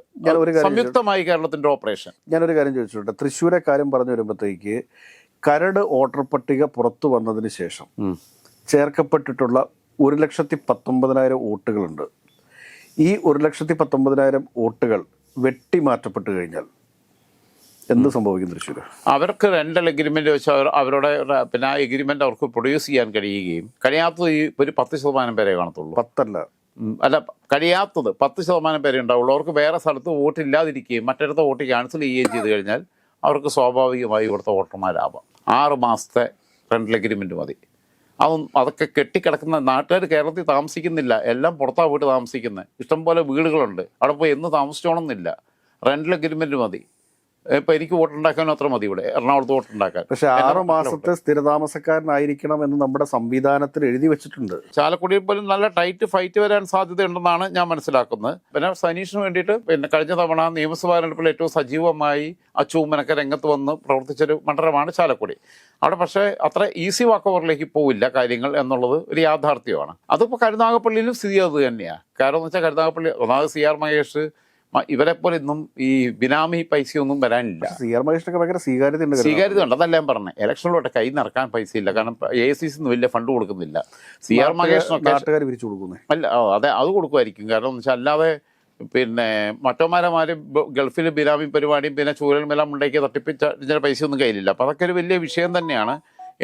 സംയുക്തമായി കേരളത്തിന്റെ ഓപ്പറേഷൻ ഞാനൊരു കാര്യം ചോദിച്ചിട്ടുണ്ട്. തൃശ്ശൂരെ കാര്യം പറഞ്ഞു വരുമ്പോഴത്തേക്ക് കരട് വോട്ടർ പട്ടിക പുറത്തു വന്നതിന് ശേഷം ചേർക്കപ്പെട്ടിട്ടുള്ള ഒരു ലക്ഷത്തി പത്തൊമ്പതിനായിരം വോട്ടുകളുണ്ട്. ഈ ഒരു ലക്ഷത്തി പത്തൊമ്പതിനായിരം വോട്ടുകൾ വെട്ടിമാറ്റപ്പെട്ട് കഴിഞ്ഞാൽ എന്ത് സംഭവിക്കും തൃശ്ശൂർ അവർക്ക് രണ്ടൽ എഗ്രിമെന്റ് വെച്ച് അവർ അവരുടെ പിന്നെ ആ എഗ്രിമെന്റ് അവർക്ക് പ്രൊഡ്യൂസ് ചെയ്യാൻ കഴിയുകയും കഴിയാത്തത് ഈ ഒരു പത്ത് ശതമാനം പേരെ കാണത്തുള്ളൂ. പത്തല്ല. അല്ല കഴിയാത്തത് പത്ത് ശതമാനം പേരെ ഉണ്ടാവുള്ളൂ. അവർക്ക് വേറെ സ്ഥലത്ത് വോട്ട് ഇല്ലാതിരിക്കുകയും മറ്റിടത്ത് വോട്ട് ക്യാൻസൽ ചെയ്യുകയും ചെയ്ത് കഴിഞ്ഞാൽ അവർക്ക് സ്വാഭാവികമായി ഇവിടുത്തെ വോട്ടർമാരാവാം. ആറ് മാസത്തെ റെന്റൽ എഗ്രിമെന്റ് മതി. അതും അതൊക്കെ കെട്ടിക്കിടക്കുന്ന നാട്ടുകാർ കേരളത്തിൽ താമസിക്കുന്നില്ല. എല്ലാം പുറത്താ പോയിട്ട് താമസിക്കുന്നത് ഇഷ്ടംപോലെ വീടുകളുണ്ട്. അവിടെ പോയി എന്ന് താമസിച്ചോണമെന്നില്ല റെന്റൽ എഗ്രിമെന്റ് മതി. ഇപ്പം എനിക്ക് വോട്ടുണ്ടാക്കാൻ അത്ര മതി ഇവിടെ. എറണാകുളത്ത് വോട്ടുണ്ടാക്കാൻ. പക്ഷെ ആറ് മാസത്തെ സ്ഥിരതാമസക്കാരനായിരിക്കണം എന്ന് നമ്മുടെ സംവിധാനത്തിൽ എഴുതി വെച്ചിട്ടുണ്ട്. ചാലക്കുടിയിൽ പോലും നല്ല ടൈറ്റ് ഫൈറ്റ് വരാൻ സാധ്യതയുണ്ടെന്നാണ് ഞാൻ മനസ്സിലാക്കുന്നത്. പിന്നെ സനീഷിന് വേണ്ടിയിട്ട് പിന്നെ കഴിഞ്ഞ തവണ നിയമസഭാ തെരഞ്ഞെടുപ്പിൽ ഏറ്റവും സജീവമായി അച്ചൂമ്മനൊക്കെ രംഗത്ത് വന്ന് പ്രവർത്തിച്ചൊരു മണ്ഡലമാണ് ചാലക്കുടി. അവിടെ പക്ഷേ അത്ര ഈസി വാക്ക് ഓവറിലേക്ക് പോവില്ല കാര്യങ്ങൾ എന്നുള്ളത് ഒരു യാഥാർത്ഥ്യമാണ്. അതിപ്പോൾ കരുനാഗപ്പള്ളിയിലും സ്ഥിതി അത് തന്നെയാണ് കാരണം എന്ന് വെച്ചാൽ കരുനാഗപ്പള്ളി ഒന്നാമത് സി ആർ മഹേഷ് ഇവരെപ്പോലെ ഇന്നും ഈ ബിനാമി പൈസയൊന്നും വരാനില്ല. സി ആർ മഹേഷിനൊക്കെ ഭയങ്കര സ്വീകാര്യത ഉണ്ട് സ്വീകാര്യത ഉണ്ട് അതല്ല ഞാൻ പറഞ്ഞത് ഇലക്ഷനിലോട്ട് കൈ നിറക്കാൻ ഇല്ല കാരണം എ സി സിന്ന് വലിയ ഫണ്ട് കൊടുക്കുന്നില്ല. സി ആർ മഹേഷിനൊക്കെ പിരിച്ചു അല്ല അതെ അത് കൊടുക്കുമായിരിക്കും. കാരണം എന്ന് വെച്ചാൽ അല്ലാതെ പിന്നെ മറ്റോമാരമാരും ഗൾഫിൽ ബിനാമി പരിപാടിയും പിന്നെ ചൂരൽമെല്ലാം ഉണ്ടാക്കി തട്ടിപ്പിച്ച പൈസ ഒന്നും കയ്യിലില്ല. അപ്പം അതൊക്കെ ഒരു വലിയ വിഷയം തന്നെയാണ്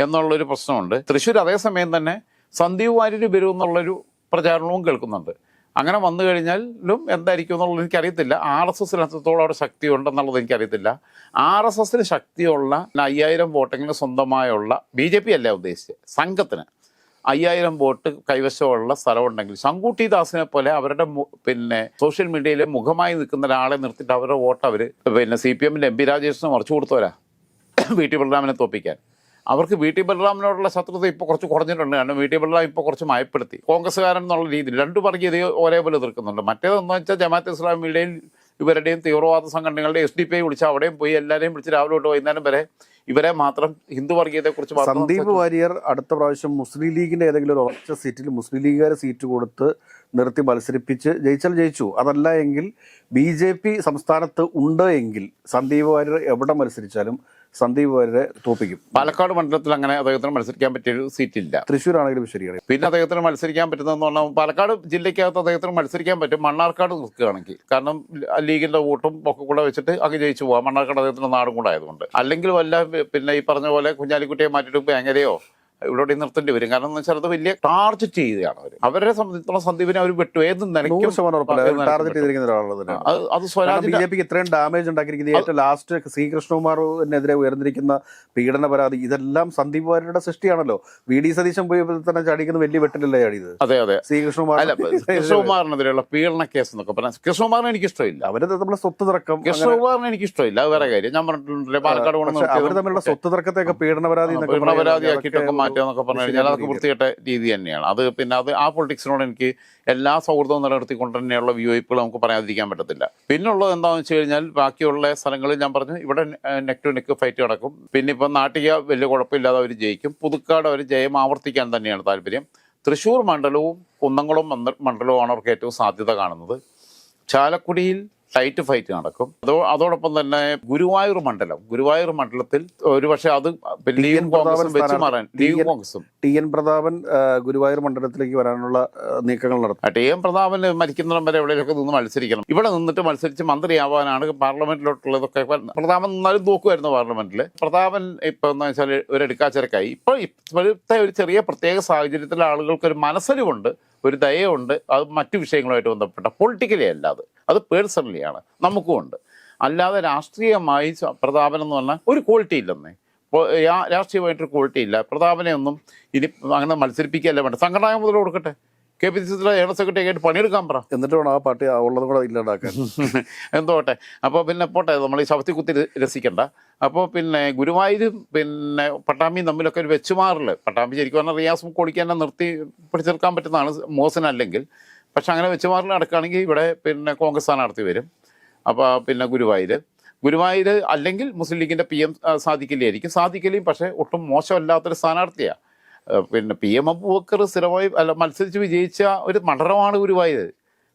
എന്നുള്ളൊരു പ്രശ്നമുണ്ട്. തൃശ്ശൂർ അതേസമയം തന്നെ സന്ദീപ് വാര്യർ വരും എന്നുള്ളൊരു പ്രചാരണവും കേൾക്കുന്നുണ്ട്. അങ്ങനെ വന്നു കഴിഞ്ഞാലും എന്തായിരിക്കും എന്നുള്ളത് എനിക്കറിയത്തില്ല. ആർ എസ് എസിന് എത്രത്തോളം അവിടെ ശക്തി ഉണ്ടെന്നുള്ളത് എനിക്കറിയത്തില്ല. ആർ എസ് എസിന് ശക്തിയുള്ള അയ്യായിരം വോട്ടെങ്കിലും സ്വന്തമായുള്ള ബി ജെ പി അല്ല ഉദ്ദേശിച്ചത്. സംഘത്തിന് അയ്യായിരം വോട്ട് കൈവശമുള്ള സ്ഥലമുണ്ടെങ്കിൽ ശങ്കുട്ടി ദാസിനെ പോലെ അവരുടെ പിന്നെ സോഷ്യൽ മീഡിയയിലെ മുഖമായി നിൽക്കുന്ന ഒരാളെ നിർത്തിയിട്ട് അവരുടെ വോട്ട് അവർ പിന്നെ സി പി എമ്മിന്റെ എം പി രാജേഷിനെ മറിച്ചു കൊടുത്തവരാ. V T ബലറാമിനെ തോപ്പിക്കാൻ. അവർക്ക് വി ടി ബലറാമിനോടുള്ള ശത്രുത ഇപ്പോൾ കുറച്ച് കുറഞ്ഞിട്ടുണ്ട്. കാരണം വി ടി ബലറാം ഇപ്പോൾ കുറച്ച് മയപ്പെടുത്തി. കോൺഗ്രസ്സുകാരൻ എന്നുള്ള രീതിയിൽ രണ്ട് വർഗീയതയെ ഒരേപോലെ എതിർക്കുന്നുണ്ട്. മറ്റേതെന്ന് വെച്ചാൽ ജമാഅത്ത് ഇസ്ലാമിയുടെയും ഇവരുടെയും തീവ്രവാദ സംഘടനകളുടെ എസ് ഡി പി ഐ വിളിച്ച് അവിടെയും പോയി എല്ലാവരെയും വിളിച്ച് രാവിലെ തൊട്ട് വൈകുന്നേരം വരെ ഇവരെ മാത്രം ഹിന്ദു വർഗീയതയെക്കുറിച്ച് സന്ദീപ് വാര്യർ അടുത്ത പ്രാവശ്യം മുസ്ലിം ലീഗിന്റെ ഏതെങ്കിലും ഒരു ഉറച്ച സീറ്റിൽ മുസ്ലിം ലീഗുകാരെ സീറ്റ് കൊടുത്ത് നിർത്തി മത്സരിപ്പിച്ച് ജയിച്ചാൽ ജയിച്ചു. അതല്ല എങ്കിൽ ബി ജെ പി സംസ്ഥാനത്ത് ഉണ്ട് എങ്കിൽ സന്ദീപ് വാര്യർ എവിടെ മത്സരിച്ചാലും സന്ദീപ് വാര്യരെ തോപ്പിക്കും. പാലക്കാട് മണ്ഡലത്തിൽ അങ്ങനെ അദ്ദേഹത്തിന് മത്സരിക്കാൻ പറ്റിയ ഒരു സീറ്റില്ല. തൃശ്ശൂരാണെങ്കിലും ശരിയാണ്. പിന്നെ അദ്ദേഹത്തിന് മത്സരിക്കാൻ പറ്റുന്നതെന്ന് പറഞ്ഞാൽ പാലക്കാട് ജില്ലയ്ക്കകത്ത് അദ്ദേഹത്തിന് മത്സരിക്കാൻ പറ്റും മണ്ണാർക്കാട് നിൽക്കുകയാണെങ്കിൽ. കാരണം ലീഗിന്റെ വോട്ടും ഒക്കെ കൂടെ വെച്ചിട്ട് അങ്ങ് ജയിച്ചു പോവാം. മണ്ണാർക്കാട് അദ്ദേഹത്തിന്റെ നാടും കൂടെ ആയതുകൊണ്ട്. അല്ലെങ്കിൽ വല്ല പിന്നെ ഈ പറഞ്ഞ പോലെ കുഞ്ഞാലിക്കുട്ടിയെ മാറ്റിയിട്ട് ഭയങ്കരയോ ഇവിടെ നിർത്തേണ്ടി വരും. കാരണം എന്ന് വെച്ചാൽ അത് വലിയ ടാർജറ്റ് ചെയ്യുകയാണ് അവർ അവരെ സംബന്ധിച്ചിടത്തോളം സന്ദീപിനെ അവർ വിട്ടു. ഏത് നിലയ്ക്കും അത് സ്വരാജ് ബി സ്വരാജിന്റെ ജെ പിക്ക് ഇത്രയും ഡാമേജ് ഉണ്ടാക്കിയിരിക്കുന്നത് ഏറ്റവും ലാസ്റ്റ് സി കൃഷ്ണകുമാറിനെതിരെ ഉയർന്നിരിക്കുന്ന പീഡന പരാതി ഇതെല്ലാം സന്ദീപ് വാര്യരുടെ സൃഷ്ടിയാണല്ലോ. വി ഡി സതീശൻ പോയി തന്നെ ചാടിക്കുന്ന വലിയ വെട്ടിലല്ലേ ചാടിയത്? അതെ അതെ. സി കൃഷ്ണകുമാർ [laughs] കൃഷ്ണകുമാറിനെതിരെയുള്ള പീഡന കേസ് എന്നൊക്കെ പറഞ്ഞാൽ കൃഷ്ണകുമാറിനെ എനിക്ക് ഇഷ്ടമില്ല അവർ തമ്മിലുള്ള സ്വത്ത് തർക്കം കൃഷ്ണകുമാറിന് എനിക്ക് ഇഷ്ടമില്ല അത് വേറെ കാര്യം. ഞാൻ പറഞ്ഞിട്ടുണ്ടല്ലേ പാലക്കാട് അവർ തമ്മിലുള്ള സ്വത്ത് തർക്കത്തെയൊക്കെ പീഡന പരാതി പീഡന പരാതിയാക്കിയിട്ടൊക്കെ മാറ്റുക എന്നൊക്കെ പറഞ്ഞു കഴിഞ്ഞാൽ അതൊക്കെ വൃത്തികെട്ട രീതി തന്നെയാണ്. അത് പിന്നെ അത് ആ പൊളിറ്റിക്സിനോട് എനിക്ക് എല്ലാ സൗഹൃദവും നിലനിർത്തിക്കൊണ്ട് തന്നെയുള്ള വിയോയിപ്പുകൾ നമുക്ക് പറയാതിരിക്കാൻ പറ്റത്തില്ല. പിന്നുള്ളത് എന്താണെന്ന് വെച്ച് കഴിഞ്ഞാൽ ബാക്കിയുള്ള സ്ഥലങ്ങളിൽ ഞാൻ പറഞ്ഞു ഇവിടെ നെക്ക് ടു നെക്ക് ഫൈറ്റ് നടക്കും. പിന്നെ ഇപ്പം നാട്ടിക വലിയ കുഴപ്പമില്ലാതെ അവർ ജയിക്കും. പുതുക്കാട് അവർ ജയം ആവർത്തിക്കാൻ തന്നെയാണ് താല്പര്യം. തൃശ്ശൂർ മണ്ഡലവും കുന്നംകുളം മണ്ഡ- മണ്ഡലവുമാണ് അവർക്ക് ഏറ്റവും സാധ്യത കാണുന്നത്. ചാലക്കുടിയിൽ ടൈറ്റ് ഫൈറ്റ് നടക്കും. അതോ അതോടൊപ്പം തന്നെ ഗുരുവായൂർ മണ്ഡലം. ഗുരുവായൂർ മണ്ഡലത്തിൽ ഒരുപക്ഷെ അത് ലീഗും കോൺഗ്രസും വെച്ച് സ്ഥാനാർത്ഥി- മാറാൻ ലീഗും ടി എൻ- കോൺഗ്രസും. ടി എൻ പ്രതാപൻ ഗുരുവായൂർ മണ്ഡലത്തിലേക്ക് വരാനുള്ള നീക്കങ്ങൾ നടത്തും. ടി എൻ പ്രതാപൻ മരിക്കുന്നിടം വരെ എവിടെയൊക്കെ നിന്ന് മത്സരിക്കണം. ഇവിടെ നിന്നിട്ട് മത്സരിച്ച് മന്ത്രിയാവാനാണ് പാർലമെന്റിലോട്ടുള്ളതൊക്കെ പ്രതാപൻ നിന്നാലും നോക്കുമായിരുന്നു പാർലമെന്റിൽ പ്രതാപൻ ഇപ്പൊ എന്ന് വെച്ചാൽ ഒരു എടുക്കാച്ചരക്കായി. ഇപ്പോൾ ഇപ്പോഴത്തെ ഒരു ചെറിയ പ്രത്യേക സാഹചര്യത്തിൽ ആളുകൾക്ക് ഒരു മനസ്സരിവുണ്ട് ഒരു ദയയുണ്ട് അത് മറ്റു വിഷയങ്ങളുമായിട്ട് ബന്ധപ്പെട്ട പൊളിറ്റിക്കലി അല്ല അത് പേഴ്സണലിയാണ് പേഴ്സണലി ആണ്. നമുക്കും ഉണ്ട്. അല്ലാതെ രാഷ്ട്രീയമായി പ്രതാപനം എന്ന് പറഞ്ഞാൽ ഒരു ക്വാളിറ്റി ഇല്ലെന്നേ. രാഷ്ട്രീയമായിട്ടൊരു ക്വാളിറ്റി ഇല്ല. പ്രതാപനെ ഒന്നും ഇനി അങ്ങനെ മത്സരിപ്പിക്കുകയല്ല വേണ്ട സംഘടന മുതൽ കൊടുക്കട്ടെ. കെ പി സി സിയുടെ ജനറൽ സെക്രട്ടറി ആയിട്ട് പണിയെടുക്കാൻ പറ. എന്നിട്ട് വേണം ആ പാർട്ടി ഉള്ളത് കൂടെ ഇല്ലാണ്ടാക്കാൻ. [laughs] എന്തോട്ടെ അപ്പോൾ പിന്നെ പോട്ടെ നമ്മൾ ഈ ശവത്തി കുത്തി രസിക്കണ്ട. അപ്പോൾ പിന്നെ ഗുരുവായൂരും പിന്നെ പട്ടാമ്പിയും തമ്മിലൊക്കെ ഒരു വെച്ചുമാറിൽ പട്ടാമ്പി ശരിക്കും പറഞ്ഞാൽ റിയാസ് കൊടിക്കാൻ നിർത്തി പിടിച്ചെടുക്കാൻ പറ്റുന്നതാണ് മോശനല്ലെങ്കിൽ പക്ഷെ അങ്ങനെ വെച്ച് മാറി നടക്കുകയാണെങ്കിൽ ഇവിടെ പിന്നെ കോൺഗ്രസ് സ്ഥാനാർത്ഥി വരും. അപ്പോൾ പിന്നെ ഗുരുവായൂർ ഗുരുവായൂർ അല്ലെങ്കിൽ മുസ്ലിം ലീഗിന്റെ പി എം സാധിക്കില്ലായിരിക്കും സാധിക്കലും പക്ഷേ ഒട്ടും മോശമല്ലാത്തൊരു സ്ഥാനാർത്ഥിയാണ് പിന്നെ പി എം അബൂബക്കർ സ്ഥിരമായി അല്ല മത്സരിച്ച് വിജയിച്ച ഒരു മണ്ഡലമാണ് ഗുരുവായൂർ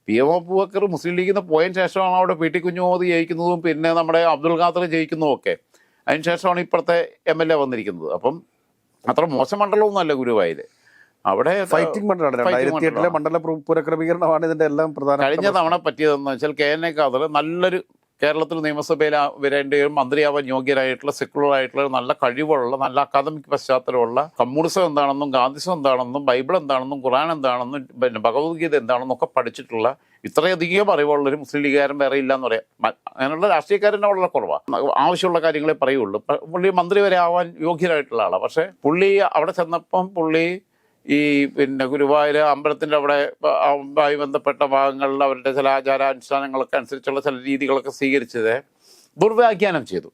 പി എം അബൂബക്കർ മുസ്ലിം ലീഗിൽ നിന്ന് പോയതിന് ശേഷമാണ് അവിടെ പി ടി കുഞ്ഞുമോദി ജയിക്കുന്നതും പിന്നെ നമ്മുടെ അബ്ദുൽ ഖാദർ ജയിക്കുന്നതും ഒക്കെ. അതിന് ശേഷമാണ് ഇപ്പോഴത്തെ എം എൽ എ വന്നിരിക്കുന്നത്. അപ്പം അത്ര മോശം മണ്ഡലമൊന്നുമല്ല ഗുരുവായൂർ അവിടെ ഫൈറ്റിംഗ് മണ്ഡലമാണ് രണ്ടായിരത്തി എട്ടിലെ. മണ്ഡല. പുനഃക്രമീകരണമാണ് ഇതിന്റെ എല്ലാം പ്രധാന കഴിഞ്ഞ തവണ പറ്റിയതെന്ന് വെച്ചാൽ കെ എൻ എ നല്ലൊരു കേരളത്തിൽ നിയമസഭയിൽ വരേണ്ടയും മന്ത്രിയാവാൻ യോഗ്യരായിട്ടുള്ള സെക്കുലർ ആയിട്ടുള്ള നല്ല കഴിവുള്ള നല്ല അക്കാദമിക് പശ്ചാത്തലമുള്ള കമ്മ്യൂണിസം എന്താണെന്നും ഗാന്ധിസം എന്താണെന്നും ബൈബിൾ എന്താണെന്നും ഖുറാൻ എന്താണെന്നും പിന്നെ ഭഗവത്ഗീത എന്താണെന്നും ഒക്കെ പഠിച്ചിട്ടുള്ള ഇത്രയധികം അറിവുള്ള ഒരു മുസ്ലിം ലീഗുകാരൻ വേറെ ഇല്ല എന്ന് പറയാം അങ്ങനെയുള്ള രാഷ്ട്രീയക്കാരനെ വളരെ കുറവാണ് ആവശ്യമുള്ള കാര്യങ്ങളെ പറയുള്ളൂ. പുള്ളി മന്ത്രി വരെ ആവാൻ യോഗ്യരായിട്ടുള്ള ആളാണ് പക്ഷേ പുള്ളി അവിടെ ചെന്നപ്പം പുള്ളി ഈ പിന്നെ ഗുരുവായൂർ അമ്പലത്തിന്റെ അവിടെ ആയി ബന്ധപ്പെട്ട ഭാഗങ്ങളിൽ അവരുടെ ചില ആചാരാനുഷ്ഠാനങ്ങളൊക്കെ അനുസരിച്ചുള്ള ചില രീതികളൊക്കെ സ്വീകരിച്ചത് ദുർവ്യാഖ്യാനം ചെയ്തു.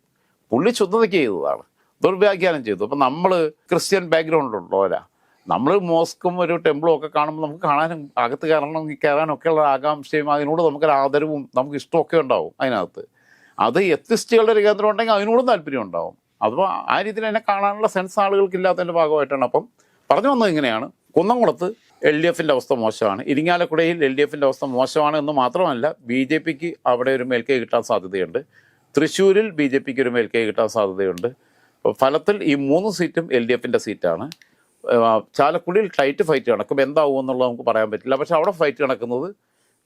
പുള്ളി ശുദ്ധതയ്ക്ക് ചെയ്തതാണ്. ദുർവ്യാഖ്യാനം ചെയ്തു. അപ്പം നമ്മൾ ക്രിസ്ത്യൻ ബാക്ക്ഗ്രൗണ്ട് ഉള്ളവരാ. നമ്മൾ മോസ്കും ഒരു ടെമ്പിളും ഒക്കെ കാണുമ്പോൾ നമുക്ക് കാണാനും അകത്ത് കയറണം കയറാനും ഉള്ള ആകാംക്ഷയും അതിനോട് നമുക്കൊരു ആദരവും നമുക്ക് ഇഷ്ടമൊക്കെ ഉണ്ടാവും അതിനകത്ത്. അത് എത്തിസ്റ്റുകളുടെ ഒരു കേന്ദ്രം ഉണ്ടെങ്കിൽ അതിനോടും താല്പര്യം ഉണ്ടാവും. അപ്പോൾ ആ രീതിയിൽ എന്നെ കാണാനുള്ള സെൻസ് ആളുകൾക്ക് ഇല്ലാത്തതിന്റെ ഭാഗമായിട്ടാണ്. അപ്പം പറഞ്ഞു വന്നത് ഇങ്ങനെയാണ്. കുന്നംകുളത്ത് എൽ ഡി എഫിന്റെ അവസ്ഥ മോശമാണ്. ഇരിങ്ങാലക്കുടയിൽ എൽ ഡി എഫിന്റെ അവസ്ഥ മോശമാണ് എന്ന് മാത്രമല്ല ബി ജെ പിക്ക് അവിടെ ഒരു മേൽക്കൈ കിട്ടാൻ സാധ്യതയുണ്ട്. തൃശ്ശൂരിൽ ബി ജെ പിക്ക് ഒരു മേൽക്കൈ കിട്ടാൻ സാധ്യതയുണ്ട്. ഫലത്തിൽ ഈ മൂന്ന് സീറ്റും എൽ ഡി എഫിന്റെ സീറ്റാണ്. ചാലക്കുടിയിൽ ടൈറ്റ് ഫൈറ്റ് നടക്കും. എന്താവും എന്നുള്ളത് നമുക്ക് പറയാൻ പറ്റില്ല. പക്ഷേ അവിടെ ഫൈറ്റ് നടക്കുന്നത്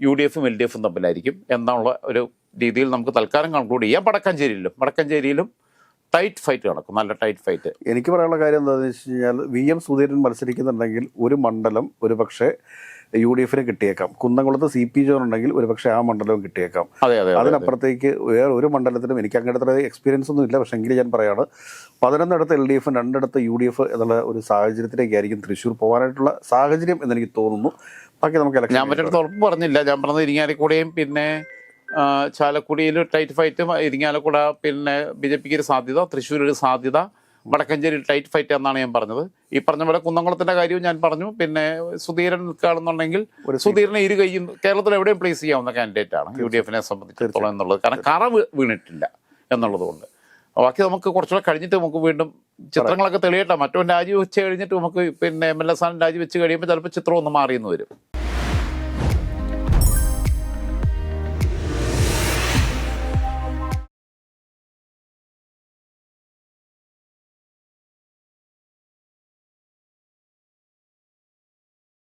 യു ഡി എഫും എൽ ഡി എഫും തമ്മിലായിരിക്കും. എന്നുള്ള ഒരു രീതിയിൽ നമുക്ക് തൽക്കാലം കൺക്ലൂഡ് ചെയ്യാം. വടക്കഞ്ചേരിയിലും. വടക്കഞ്ചേരിയിലും ടൈറ്റ് ഫൈറ്റ് നടക്കും. നല്ല ടൈറ്റ് ഫൈറ്റ്. എനിക്ക് പറയാനുള്ള കാര്യം എന്താണെന്ന് വെച്ച് കഴിഞ്ഞാൽ വി എം സുധീരൻ മത്സരിക്കുന്നുണ്ടെങ്കിൽ ഒരു മണ്ഡലം ഒരു പക്ഷേ യു ഡി എഫിന് കിട്ടിയേക്കാം. കുന്നംകുളത്ത് സി പി ജോൺ ഉണ്ടെങ്കിൽ ഒരു പക്ഷേ ആ മണ്ഡലവും കിട്ടിയേക്കാം. അതെ അതെ അതെ അതിനപ്പുറത്തേക്ക് വേറെ ഒരു മണ്ഡലത്തിലും എനിക്ക് അങ്ങനത്തെ എക്സ്പീരിയൻസ് ഒന്നും ഇല്ല. പക്ഷേ എങ്കിലും ഞാൻ പറയാണ് പതിനൊന്നിടത്ത് എൽ ഡി എഫും രണ്ടിടത്ത് യു ഡി എഫ് എന്നുള്ള ഒരു സാഹചര്യത്തിലേക്കായിരിക്കും തൃശ്ശൂർ പോകാനായിട്ടുള്ള സാഹചര്യം എന്നെനിക്ക് തോന്നുന്നു. ബാക്കി നമുക്ക് ഞാൻ മറ്റടുത്ത് ഉറപ്പ് പറഞ്ഞില്ല. ഞാൻ പറഞ്ഞത് ഇരിങ്ങാലിക്കൂടെയും പിന്നെ ചാലക്കുടിയിൽ ടൈറ്റ് ഫൈറ്റ് ഇരിങ്ങാലക്കുട പിന്നെ ബി ജെ പിക്ക് ഒരു സാധ്യത തൃശ്ശൂർ ഒരു സാധ്യത വടക്കഞ്ചേരി ടൈറ്റ് ഫൈറ്റ് എന്നാണ് ഞാൻ പറഞ്ഞത്. ഈ പറഞ്ഞ പോലെ കുന്നംകുളത്തിന്റെ കാര്യവും ഞാൻ പറഞ്ഞു. പിന്നെ സുധീരൻ നിൽക്കുകയാണെന്നുണ്ടെങ്കിൽ സുധീരനെ ഇരു കൈയും കേരളത്തിൽ എവിടെയും പ്ലേസ് ചെയ്യാവുന്ന കാൻഡിഡേറ്റ് ആണ്. യു ഡി എഫിനെ സംബന്ധിച്ചിടത്തോളം എന്നുള്ളത്. കാരണം കറ വീണിട്ടില്ല എന്നുള്ളതുകൊണ്ട്. ബാക്കി നമുക്ക് കുറച്ചുകൂടെ കഴിഞ്ഞിട്ട് നമുക്ക് വീണ്ടും ചിത്രങ്ങളൊക്കെ തെളിയട്ടെ. മറ്റോ രാജിവെച്ച് കഴിഞ്ഞിട്ട് നമുക്ക് പിന്നെ എം എൽ എ സ്ഥാനം രാജിവെച്ച് കഴിയുമ്പോൾ ചിലപ്പോൾ ചിത്രം ഒന്ന് മാറിയെന്ന് വരും.